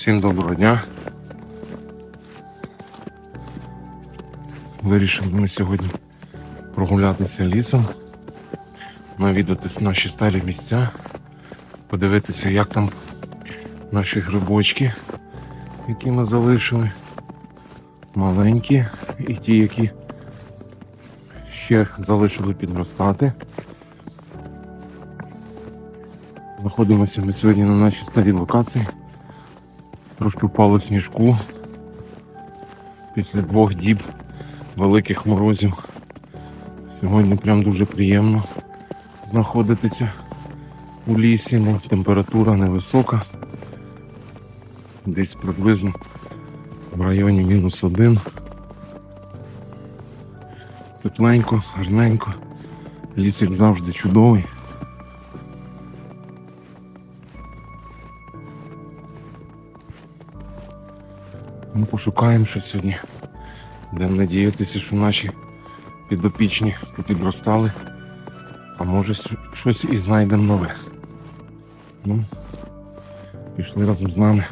Всім доброго дня. Вирішили ми сьогодні прогулятися лісом, навідатись наші старі місця, подивитися, як там наші грибочки, які ми залишили. Маленькі і ті, які ще залишили підростати. Знаходимося ми сьогодні на нашій старій локації. Трошки впало сніжку після двох діб великих морозів. Сьогодні прям дуже приємно знаходитися у лісі, ну, температура невисока. Десь приблизно в районі мінус один. Тепленько, гарненько. Ліс, як завжди, чудовий. Пошукаємо щось сьогодні. Будемо надіятися, що наші підопічні підростали. А може щось і знайдемо нове. Ну, пішли разом з нами.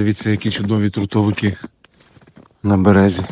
Дивіться, які чудові трутовики на березі.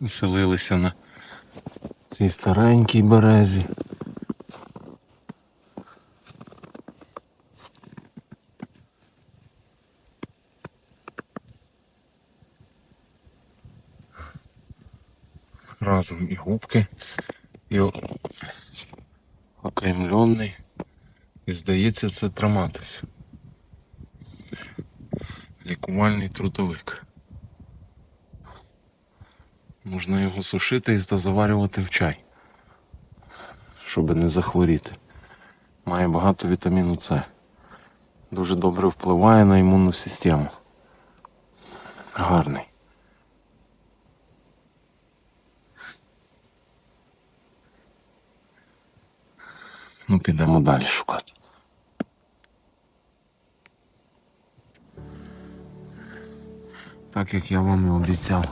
Оселилися на цій старенькій березі. Разом і губки, і окаймлений. І здається, це траматис. Лікувальний трутовик. Можна його сушити і заварювати в чай, щоб не захворіти. Має багато вітаміну С. Дуже добре впливає на імунну систему. Гарний. Ну, підемо далі шукати. Так як я вам і обіцяв.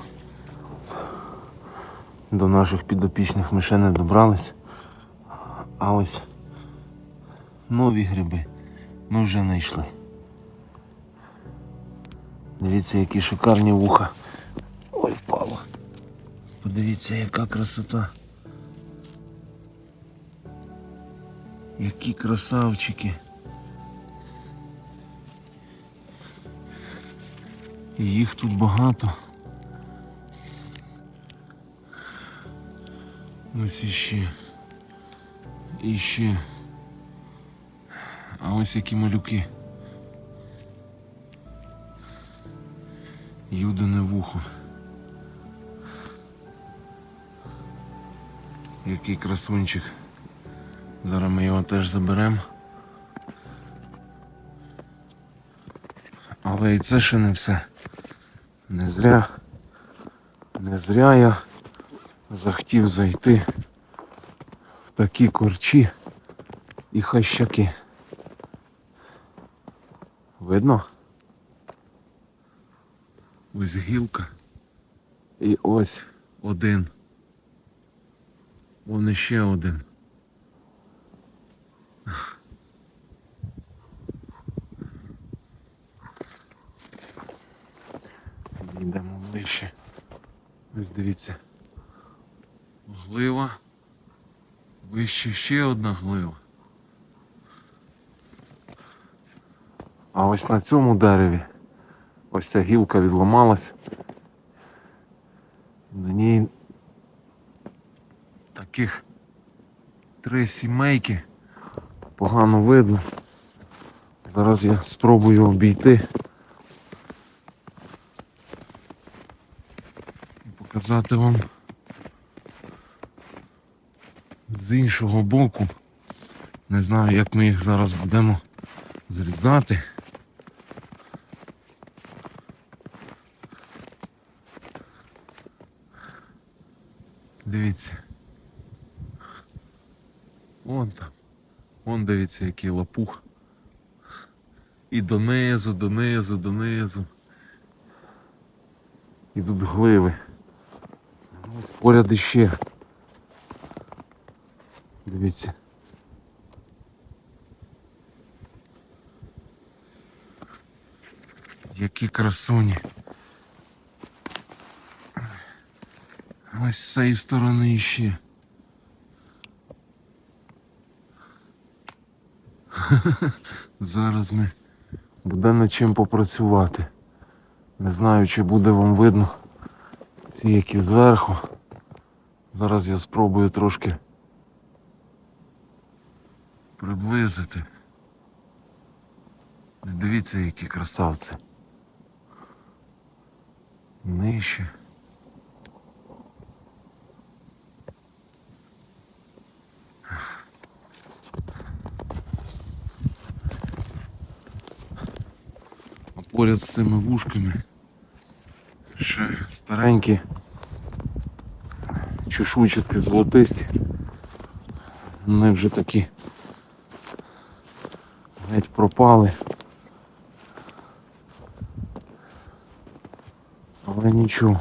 До наших підопічних ми ще не добрались. А ось нові гриби ми вже знайшли. Дивіться, які шикарні вуха. Ой, впало. Подивіться, яка красота. Які красавчики. Їх тут багато. Ось іще. Іще. А ось які малюки. Юдине вухо. Який красунчик. Зараз ми його теж заберемо. Але і це ще не все. Не зря. Не зря я захотів зайти в такі корчі і хащаки. Видно? Ось гілка. І ось один. Вон ще один. Йдемо ближче. Ось дивіться. Глива. Вище ще одна глива. А ось на цьому дереві ось ця гілка відламалась. На ній Таких три сімейки. Погано видно. Зараз я спробую обійти. І показати вам з іншого боку. Не знаю, як ми їх зараз будемо зрізати. Дивіться. Вон там. Вон дивіться, який лопух. І донизу, донизу, донизу. І тут гливи. Ось поряд іще. Дивіться. Які красуні. Ось з цієї сторони іще. Зараз ми буде над чим попрацювати. Не знаю, чи буде вам видно ці які зверху. Зараз я спробую трошки приблизити. Дивіться, які красавці. Нижче. Поряд з цими вушками ще старенькі чешуйчатки золотисті. Вони вже такі геть пропали. Але нічого.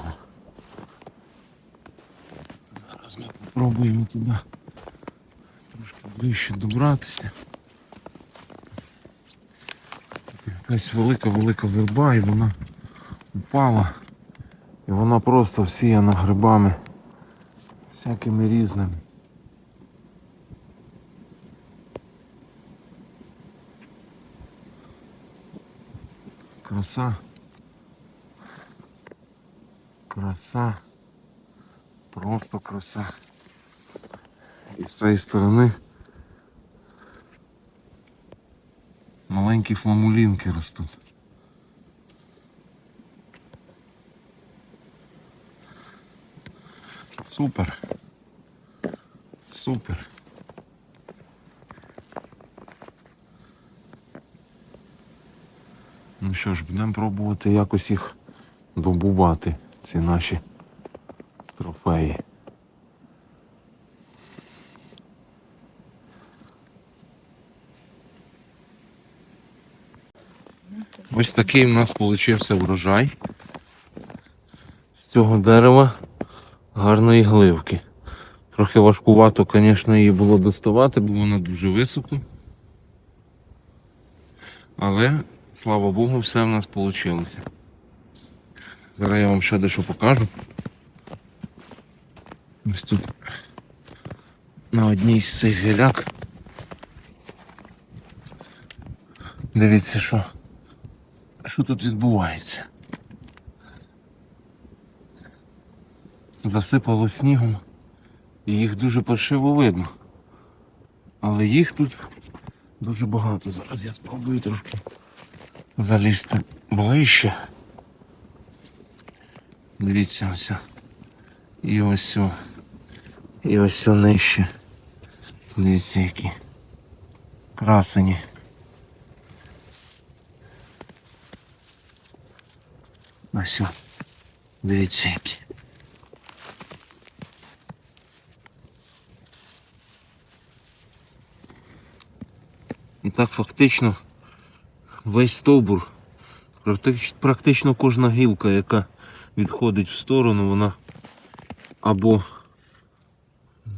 Зараз ми спробуємо туди трошки ближче добратися. Тут якась велика-велика верба і вона упала. І вона просто всіяна грибами всякими різними. Краса. Краса. Просто краса. І з цієї сторони маленькі фламулінки ростуть. Супер. Супер. Ну що ж, будемо пробувати якось їх добувати, ці наші трофеї. Ось такий в нас вийшов врожай з цього дерева гарної гливки. Трохи важкувато, звісно, її було доставати, бо вона дуже високо. Але, слава Богу, все в нас вийшло. Зараз я вам ще дещо покажу. Ось тут на одній з цих гіляк. Дивіться, що, що тут відбувається. Засипало снігом і їх дуже паршиво видно. Але їх тут дуже багато. Зараз я спробую трошки залізти ближче. Дивіться ось. І ось. І ось нижче. Дивіться які. Красені. Ось. Дивіться які. Так фактично весь стовбур, практично кожна гілка, яка відходить в сторону, вона або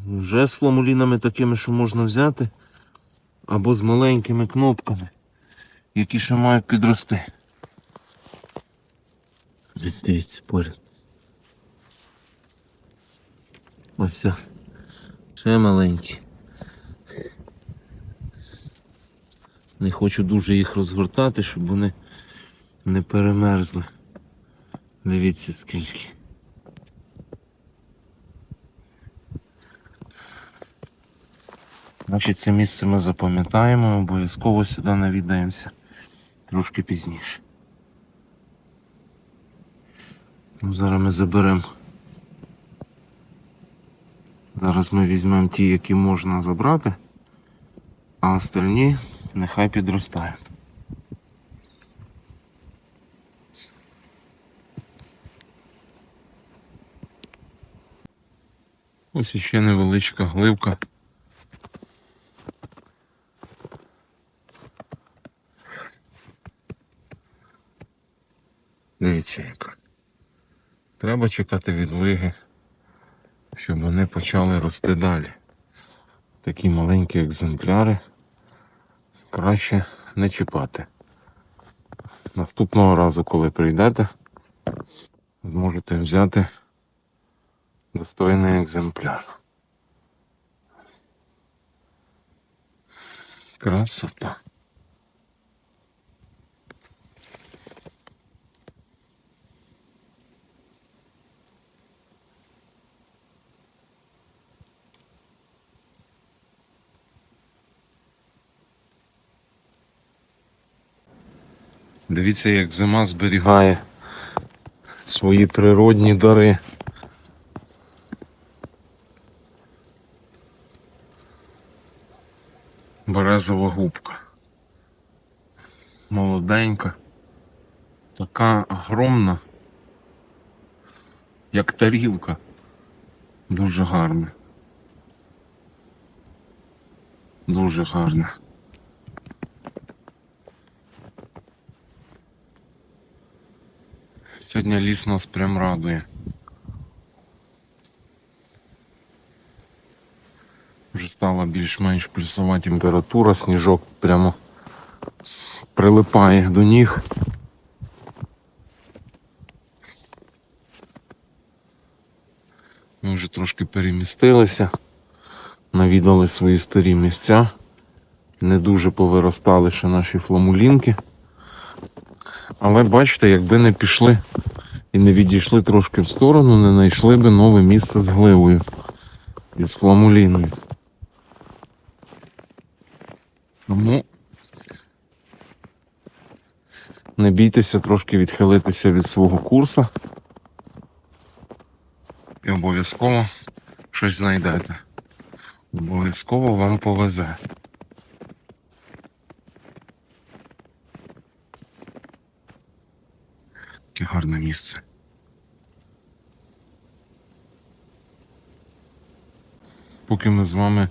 вже з фламулінами такими, що можна взяти, або з маленькими кнопками, які ще мають підрости. Дивіться поряд. Ось. Ще маленькі. Не хочу дуже їх розгортати, щоб вони не перемерзли. Дивіться скільки. Значить, це місце ми запам'ятаємо, обов'язково сюди навідаємося трошки пізніше. Ну, зараз ми заберемо. Зараз ми візьмемо ті, які можна забрати, а остальні нехай підростають. Ось іще невеличка гливка. Дивіться яка. Треба чекати відлиги, щоб вони почали рости далі. Такі маленькі екземпляри краще не чіпати. Наступного разу, коли прийдете, зможете взяти достойний екземпляр. Красота. Дивіться, як зима зберігає свої природні дари. Березова губка. Молоденька. Така огромна, як тарілка. Дуже гарна. Дуже гарна. Сьогодні ліс нас прям радує. Вже стала більш-менш плюсова температура, сніжок прямо прилипає до ніг. Ми вже трошки перемістилися, навідали свої старі місця. Не дуже повиростали ще наші фламулінки. Але бачите, якби не пішли і не відійшли трошки в сторону, не знайшли би нове місце з гливою і з фламуліною. Тому не бійтеся трошки відхилитися від свого курсу. І обов'язково щось знайдете. Обов'язково вам повезе. Яке гарне місце. Поки ми з вами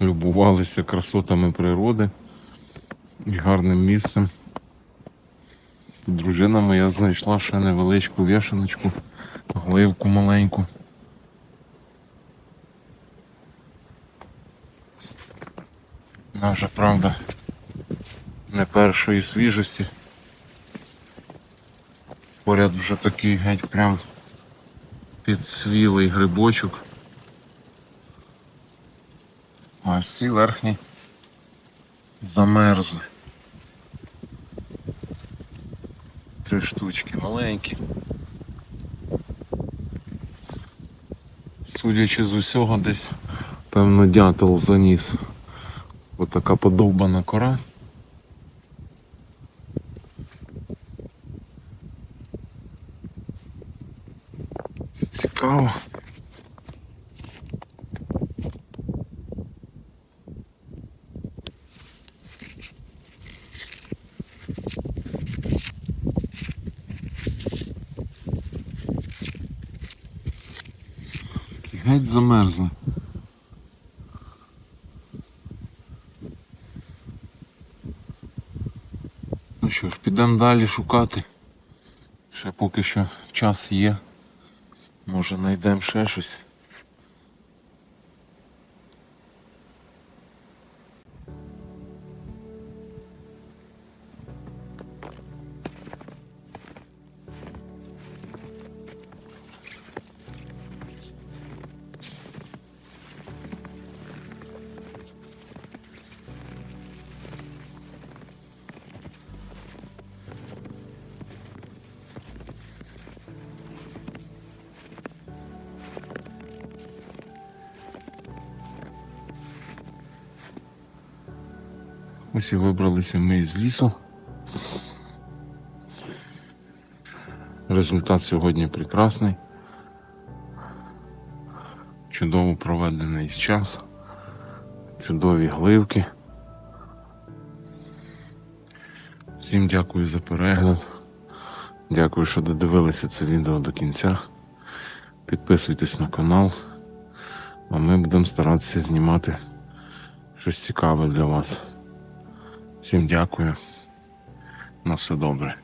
любувалися красотами природи і гарним місцем, дружина моя знайшла ще невеличку вішаночку, гливку маленьку. Вона вже, правда, не першої свіжості. Поряд вже такий геть прям підсвілий грибочок. А ось ці верхні замерзли. Три штучки маленькі. Судячи з усього, десь певно дятел заніс. Отака подовбана кора. Геть замерзли. Ну що ж, підемо далі шукати. Ще поки що час є. Може знайдемо ще щось. Ось і вибралися ми із лісу. Результат сьогодні прекрасний. Чудово проведений час, чудові гливки. Всім дякую за перегляд. Дякую, що додивилися це відео до кінця. Підписуйтесь на канал, а ми будемо старатися знімати щось цікаве для вас. Всім дякую. На все добре.